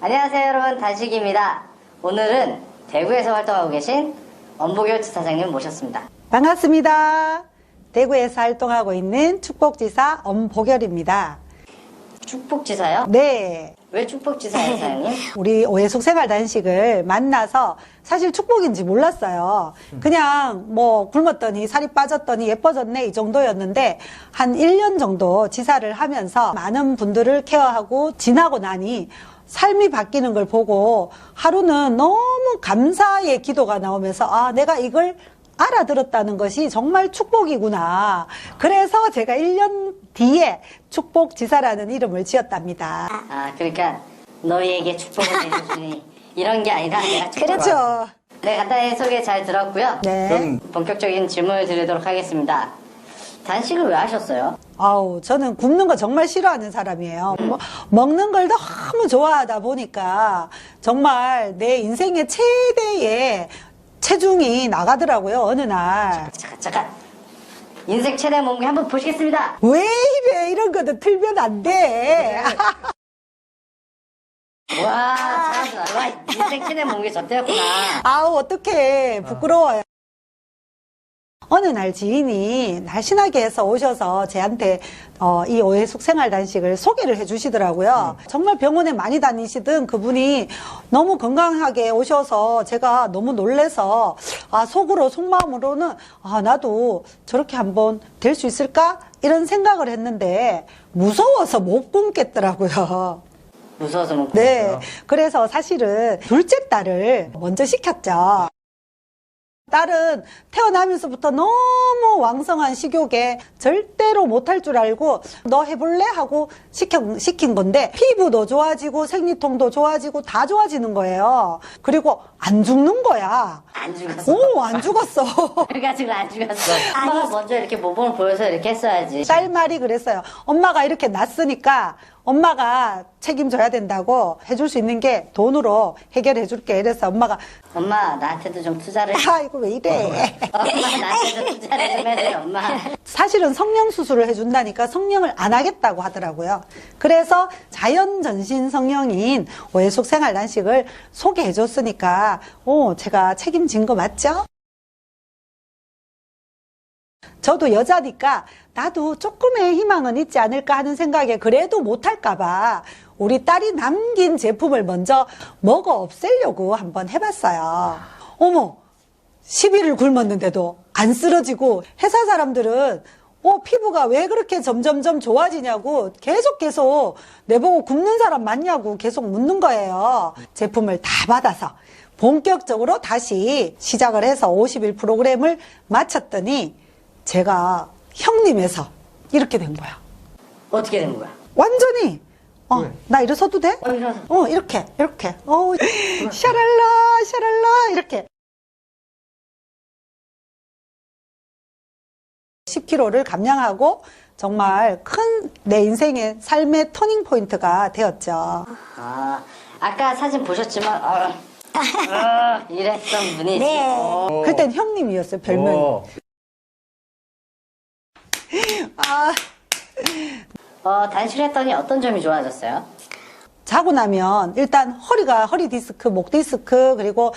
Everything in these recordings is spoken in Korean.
안녕하세요 여러분 단식입니다. 오늘은 대구에서 활동하고 계신 엄보결 지사장님 모셨습니다. 반갑습니다. 대구에서 활동하고 있는 축복지사 엄보결입니다. 축복지사요? 네. 왜 축복지사예요 사장님? 우리 오해숙 생활단식을 만나서 사실 축복인지 몰랐어요. 그냥 뭐 굶었더니 살이 빠졌더니 예뻐졌네 이 정도였는데 한 1년 정도 지사를 하면서 많은 분들을 케어하고 지나고 나니 삶이 바뀌는 걸 보고 하루는 너무 감사의 기도가 나오면서 아, 내가 이걸 알아들었다는 것이 정말 축복이구나. 그래서 제가 1년 뒤에 축복지사라는 이름을 지었답니다. 아 그러니까 너희에게 축복을 내려주니 이런 게 아니라 내가 축복을 그렇죠. 네 간단히 소개 잘 들었고요. 네. 그럼 본격적인 질문을 드리도록 하겠습니다. 단식을 왜 하셨어요? 아우, 저는 굶는 거 정말 싫어하는 사람이에요. 뭐, 먹는 걸 너무 좋아하다 보니까 정말 내 인생의 최대의 체중이 나가더라고요, 어느 날. 잠깐 잠깐 인생 최대 몸무게 한번 보시겠습니다. 왜 이래? 이런 거도 틀면 안 돼. 와 잘한다. 와 인생 최대 몸무게 저 때였구나. 아우, 어떡해. 부끄러워요. 어느 날 지인이 날씬하게 해서 오셔서 제한테 어, 이 오해숙 생활 단식을 소개를 해주시더라고요. 정말 병원에 많이 다니시던 그분이 너무 건강하게 오셔서 제가 너무 놀래서 아 속으로 속마음으로는 아 나도 저렇게 한번 될 수 있을까 이런 생각을 했는데 무서워서 못 굶겠더라고요. 무서워서 못 네. 그래서 사실은 둘째 딸을 먼저 시켰죠. 딸은 태어나면서부터 너무 왕성한 식욕에 절대로 못할 줄 알고 너 해볼래? 하고 시켜, 시킨 건데 피부도 좋아지고 생리통도 좋아지고 다 좋아지는 거예요. 그리고 안 죽는 거야. 안 죽었어. 오, 안 죽었어. 그래가지고 안 죽었어. 엄마가 먼저 이렇게 모범을 보여서 이렇게 했어야지. 딸 말이 그랬어요. 엄마가 이렇게 낳았으니까 엄마가 책임져야 된다고 해줄 수 있는 게 돈으로 해결해 줄게. 이래서 엄마가 엄마 나한테도 좀 투자를. 아이고 왜 이래. 엄마 나한테도 투자를 좀 해줘 엄마. 사실은 성령 수술을 해준다니까 성령을 안 하겠다고 하더라고요. 그래서 자연 전신 성령인 오해숙 생활 단식을 소개해 줬으니까 오 제가 책임진 거 맞죠? 저도 여자니까 나도 조금의 희망은 있지 않을까 하는 생각에 그래도 못할까봐 우리 딸이 남긴 제품을 먼저 먹어 없애려고 한번 해봤어요. 어머, 10일을 굶었는데도 안 쓰러지고 회사 사람들은 어, 피부가 왜 그렇게 점점점 좋아지냐고 계속 계속 내보고 굶는 사람 맞냐고 계속 묻는 거예요. 제품을 다 받아서 본격적으로 다시 시작을 해서 50일 프로그램을 마쳤더니 제가 형님에서 이렇게 된 거야. 어떻게 된 거야? 완전히 어, 왜? 나 일어서도 돼? 어, 일어서. 어, 이렇게, 이렇게. 어, 샤랄라, 샤랄라, 이렇게. 10kg를 감량하고 정말 큰 내 인생의 삶의 터닝 포인트가 되었죠. 아 아까 사진 보셨지만 어, 어, 이랬던 분이. 네. 그땐 형님이었어요, 별명이. 어, 아, 어 단식했더니 어떤 점이 좋아졌어요? 자고 나면 일단 허리가 허리 디스크, 목 디스크, 그리고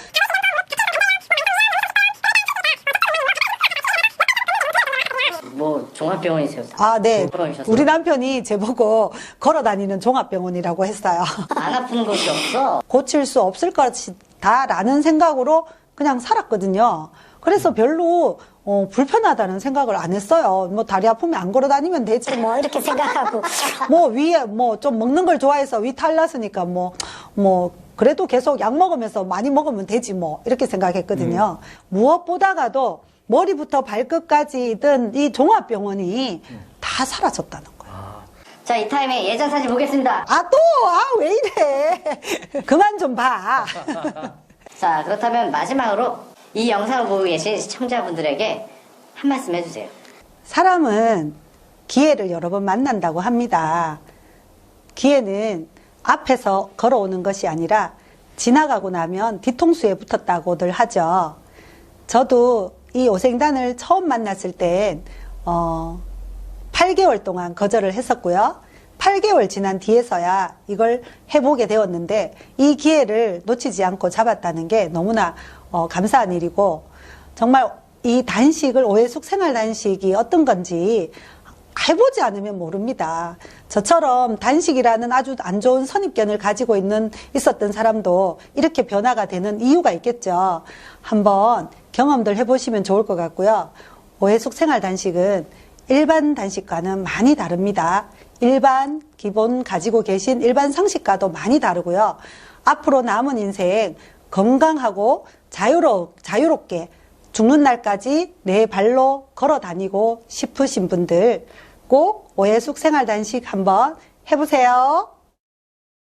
뭐 종합병원이세요? 아, 네. 종합병원이셨어요? 우리 남편이 제보고 걸어 다니는 종합병원이라고 했어요. 안 아픈 곳이 없어. 고칠 수 없을 것이다라는 생각으로 그냥 살았거든요. 그래서 별로 어, 불편하다는 생각을 안 했어요. 뭐 다리 아프면 안 걸어 다니면 되지 뭐 이렇게 생각하고 뭐 위에 뭐 좀 먹는 걸 좋아해서 위 탈났으니까 뭐 뭐 그래도 계속 약 먹으면서 많이 먹으면 되지 뭐 이렇게 생각했거든요. 무엇보다가도 머리부터 발끝까지든 이 종합병원이 다 사라졌다는 거예요. 자이 타임에 예전 사진 보겠습니다. 아 또 아 왜 이래? 그만 좀 봐. 자 그렇다면 마지막으로 이 영상을 보고 계신 시청자분들에게 한 말씀 해주세요. 사람은 기회를 여러 번 만난다고 합니다. 기회는 앞에서 걸어오는 것이 아니라 지나가고 나면 뒤통수에 붙었다고들 하죠. 저도 이 오생단을 처음 만났을 땐, 어, 8개월 동안 거절을 했었고요. 8개월 지난 뒤에서야 이걸 해보게 되었는데 이 기회를 놓치지 않고 잡았다는 게 너무나 어, 감사한 일이고 정말 이 단식을 오해숙 생활 단식이 어떤 건지 해보지 않으면 모릅니다. 저처럼 단식이라는 아주 안 좋은 선입견을 가지고 있는 있었던 사람도 이렇게 변화가 되는 이유가 있겠죠. 한번 경험들 해보시면 좋을 것 같고요. 오해숙 생활 단식은 일반 단식과는 많이 다릅니다. 일반 기본 가지고 계신 일반 상식과도 많이 다르고요. 앞으로 남은 인생 건강하고 자유로, 자유롭게 죽는 날까지 내 발로 걸어 다니고 싶으신 분들 꼭 오해숙 생활 단식 한번 해보세요.